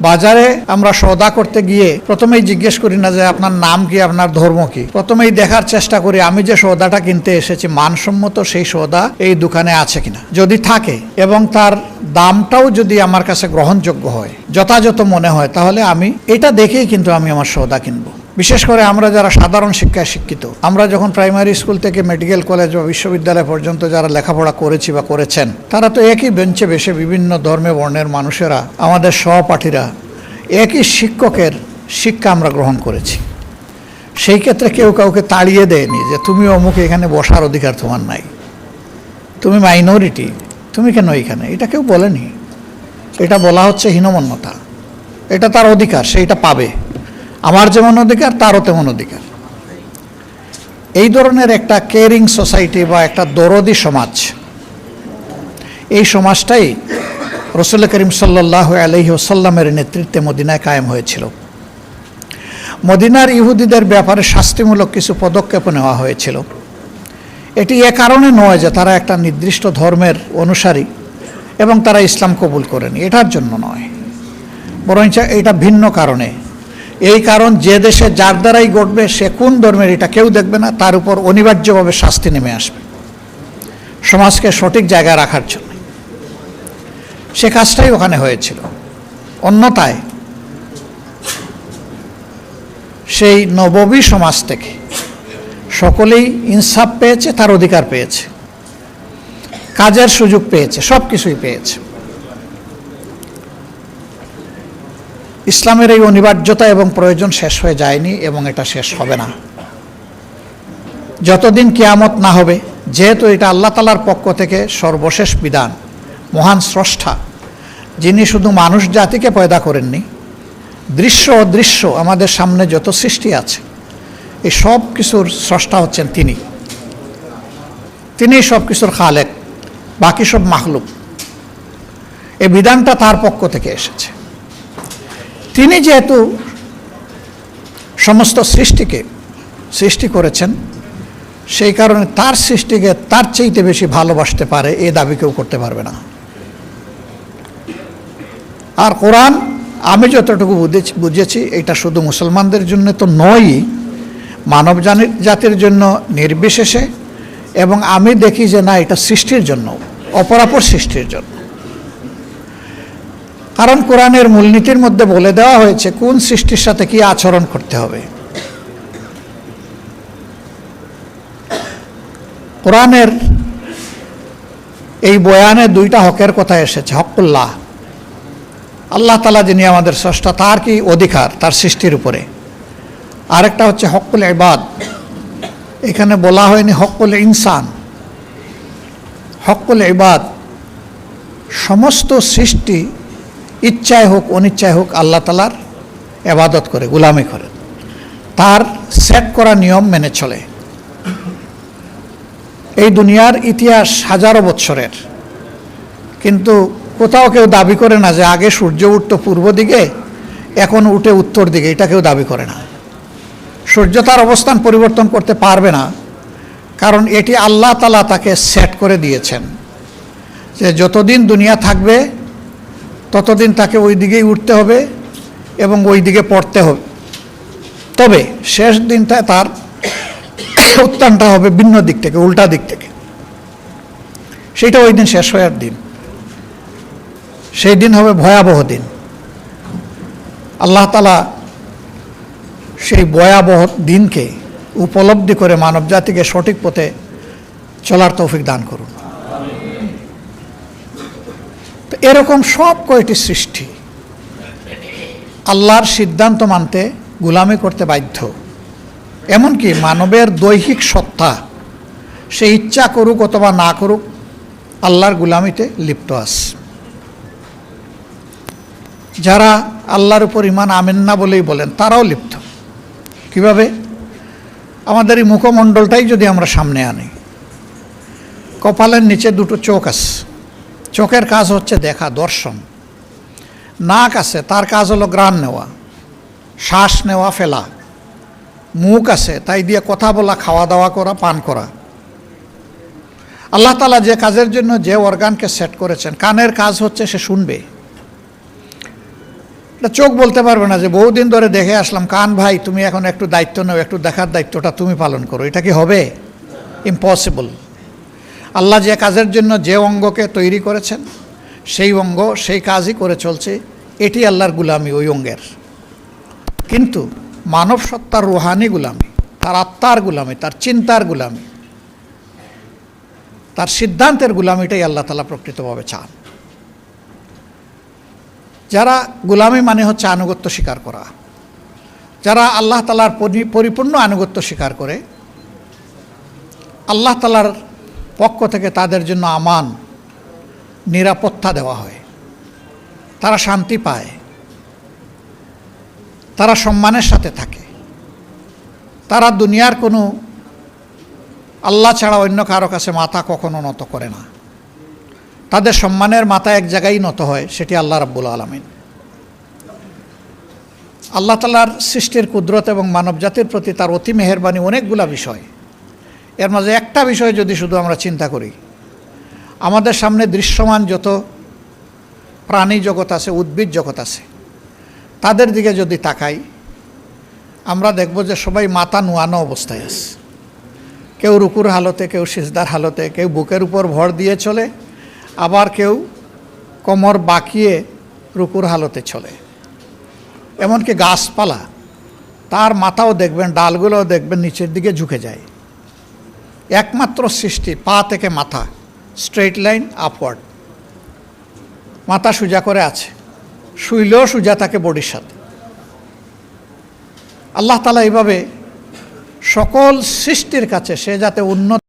বাজারে আমরা সৌদা করতে গিয়ে প্রথমেই জিজ্ঞেস করি না যে আপনার নাম কি, আপনার ধর্ম কি? প্রথমেই দেখার চেষ্টা করি, আমি যে সৌদাটা কিনতে এসেছি, মানসম্মত সেই সৌদা এই দোকানে আছে কিনা? যদি থাকে এবং তার দামটাও যদি আমার কাছে গ্রহণযোগ্য হয়, যথাযথ মনে হয়, তাহলে আমি এটা দেখেই কিন্তু আমি আমার সৌদা কিনবো। বিশেষ করে আমরা যারা সাধারণ শিক্ষায় শিক্ষিত, আমরা যখন প্রাইমারি স্কুল থেকে মেডিকেল কলেজ বা বিশ্ববিদ্যালয় পর্যন্ত যারা লেখাপড়া করেছি বা করেছেন, তারা তো একই বেঞ্চে বেশে বিভিন্ন ধর্মে বর্ণের মানুষেরা, আমাদের সহপাঠীরা একই শিক্ষকের শিক্ষা আমরা গ্রহণ করেছি। সেই ক্ষেত্রে কেউ কাউকে তাড়িয়ে দেয়নি যে, তুমি অমুক এখানে বসার অধিকার তোমার নাই। তুমি মাইনরিটি তুমি কেন এখানে? এটা কেউ বলেনি। এটা বলা হচ্ছে হীনমন্যতা। এটা তার অধিকার সেইটা পাবে। আমার যেমন অধিকার, তারও তেমন অধিকার। এই ধরনের একটা কেয়ারিং সোসাইটি বা একটা দরদি সমাজ, এই সমাজটাই রসুল করিম সাল্লাহ আলহি ওসাল্লামের নেতৃত্বে মদিনায় কায়েম হয়েছিল। মদিনার ইহুদিদের ব্যাপারে শাস্তিমূলক কিছু পদক্ষেপ নেওয়া হয়েছিল। এটি এ কারণে নয় যে তারা একটা নির্দিষ্ট ধর্মের অনুসারী এবং তারা ইসলাম কবুল করেনি, এটার জন্য নয়। বরঞ্চ এটা ভিন্ন কারণে। এই কারণ যে দেশে যার দ্বারাই ঘটবে, সে কোন ধর্মের এটা কেউ দেখবে না, তার উপর অনিবার্যভাবে শাস্তি নেমে আসবে। সমাজকে সঠিক জায়গায় রাখার জন্য। সে কাজটাই ওখানে হয়েছিল। অন্যথায় সেই নববী সমাজ থেকে সকলেই ইনসাফ পেয়েছে, তার অধিকার পেয়েছে। কাজের সুযোগ পেয়েছে সব কিছুই পেয়েছে। ইসলামের এই অনিবার্যতা এবং প্রয়োজন শেষ হয়ে যায়নি এবং এটা শেষ হবে না। যতদিন কিয়ামত না হবে, যেহেতু এটা আল্লাহ তালার পক্ষ থেকে সর্বশেষ বিধান, মহান স্রষ্টা, যিনি শুধু মানুষ জাতিকে পয়দা করেননি, দৃশ্য অদৃশ্য আমাদের সামনে যত সৃষ্টি আছে, এই সব কিছুর স্রষ্টা হচ্ছেন তিনি। তিনি সব কিছুর খালেক, বাকি সব মাহলুক এই বিধানটা তার পক্ষ থেকে এসেছে। তিনি যেহেতু সমস্ত সৃষ্টিকে সৃষ্টি করেছেন, সেই কারণে তার সৃষ্টিকে তার চাইতে বেশি ভালোবাসতে পারে, এ দাবি কেউ করতে পারবে না। আর কোরআন, আমি যতটুকু বুঝেছি এটা শুধু মুসলমানদের জন্য তো নয়ই, মানব জাতির জন্য নির্বিশেষে, এবং আমি দেখি যে না, এটা সৃষ্টির জন্য, অপরাপর সৃষ্টির জন্য। কারণ কোরআনের মূলনীতির মধ্যে বলে দেওয়া হয়েছে, কোন সৃষ্টির সাথে কি আচরণ করতে হবে। কোরআনের এই বয়ানে দুইটা হকের কথা এসেছে, হকুল্লাহ। আল্লাহ তালা যিনি আমাদের স্রষ্টা, তার কি অধিকার তার সৃষ্টির উপরে? আরেকটা হচ্ছে হকুল ইবাদ। এখানে বলা হয়নি হকুল ইনসান। হকুল ইবাদ, সমস্ত সৃষ্টি ইচ্ছায় হোক, অনিচ্ছায় হোক আল্লাহ তালার এবাদত করে, গুলামি করে। তার সেট করা নিয়ম মেনে চলে। এই দুনিয়ার ইতিহাস হাজারো বৎসরের। কিন্তু কোথাও কেউ দাবি করে না যে আগে সূর্য উঠত পূর্ব দিকে, এখন উঠে উত্তর দিকে, এটা কেউ দাবি করে না। সূর্য তার অবস্থান পরিবর্তন করতে পারবে না, কারণ এটি আল্লাহ তালা তাকে সেট করে দিয়েছেন। যে যতদিন দুনিয়া থাকবে ততদিন তাকে ওই দিকেই উঠতে হবে এবং ওই দিকে পড়তে হবে। তবে শেষ দিনটা তার উত্থানটা হবে ভিন্ন দিক থেকে, উল্টা দিক থেকে। সেইটা ওই দিন শেষ হওয়ার দিন। সেই দিন হবে ভয়াবহ দিন। আল্লাহ তালা সেই ভয়াবহ দিনকে উপলব্ধি করে মানব জাতিকে সঠিক পথে চলার তৌফিক দান করুন। তো এরকম সব কয়টি সৃষ্টি আল্লাহর সিদ্ধান্ত মানতে গুলামি করতে বাধ্য। এমনকি মানবের দৈহিক সত্তা, সে ইচ্ছা করুক অথবা না করুক, আল্লাহর গুলামিতে লিপ্ত আছে। যারা আল্লাহর উপর ইমান আমেন না বলেই বলেন, তারাও লিপ্ত। কীভাবে? আমাদের এই মুখমণ্ডলটাই যদি আমরা সামনে আনি, কপালের নিচে দুটো চোখ আছে। চোখের কাজ হচ্ছে দেখা, দর্শন। নাক আছে, তার কাজ হলো গ্রাণ নেওয়া, শ্বাস নেওয়া, ফেলা। মুখ আছে, তাই দিয়ে কথা বলা খাওয়া দাওয়া করা, পান করা। আল্লাহ তালা যে কাজের জন্য যে অর্গানকে সেট করেছেন, কানের কাজ হচ্ছে সে শুনবে। এটা চোখ বলতে পারবে না যে, বহুদিন ধরে দেখে আসলাম, কান ভাই, তুমি এখন একটু দায়িত্ব নাও, একটু দেখার দায়িত্বটা তুমি পালন করো। এটা কি হবে? ইম্পসিবল আল্লাহ যে কাজের জন্য যে অঙ্গকে তৈরি করেছেন, সেই অঙ্গ সেই কাজই করে চলছে, এটি আল্লাহর গুলামি ওই অঙ্গের। কিন্তু মানব সত্তার রুহানি গুলামি, তার আত্মার গুলামি, তার চিন্তার গুলামি, তার সিদ্ধান্তের গুলামিটাই আল্লাহ তালা প্রকৃতভাবে চান। যারা গুলামি মানে হচ্ছে আনুগত্য স্বীকার করা, যারা আল্লাহ তালার পরিপূর্ণ আনুগত্য স্বীকার করে, আল্লাহ তালার পক্ষ থেকে তাদের জন্য আমান, নিরাপত্তা দেওয়া হয়। তারা শান্তি পায়। তারা সম্মানের সাথে থাকে। তারা দুনিয়ার কোনো আল্লাহ ছাড়া অন্য কারও কাছে মাথা কখনো নত করে না। তাদের সম্মানের মাথা এক জায়গায় নত হয়, সেটি আল্লাহ রাব্বুল আলমিন। আল্লাহ তালার সৃষ্টির কুদরত এবং মানবজাতির প্রতি তার অতি মেহরবানি অনেকগুলা বিষয়। এর মাঝে একটা বিষয় যদি শুধু আমরা চিন্তা করি, আমাদের সামনে দৃশ্যমান যত প্রাণী জগৎ আছে, উদ্ভিদ জগৎ আছে, তাদের দিকে যদি তাকাই, আমরা দেখব যে সবাই মাথা নোয়ানো অবস্থায় আছে। কেউ রুকুর হালতে, কেউ সিজদার হালতে, কেউ বুকের উপর ভর দিয়ে চলে, আবার কেউ কোমর বাঁকিয়ে রুকুর হালতে চলে। এমনকি গাছপালা, তার মাথাও দেখবেন, ডালগুলোও দেখবেন, নিচের দিকে ঝুঁকে যায়। একমাত্র সৃষ্টি, পা থেকে মাথা স্ট্রেট লাইন আপওয়ার্ড মাথা সুজা করে আছে, শুইলেও সোজা থাকে বডির সাথে। আল্লাহ তালা এইভাবে সকল সৃষ্টির কাছে সে যাতে উন্নত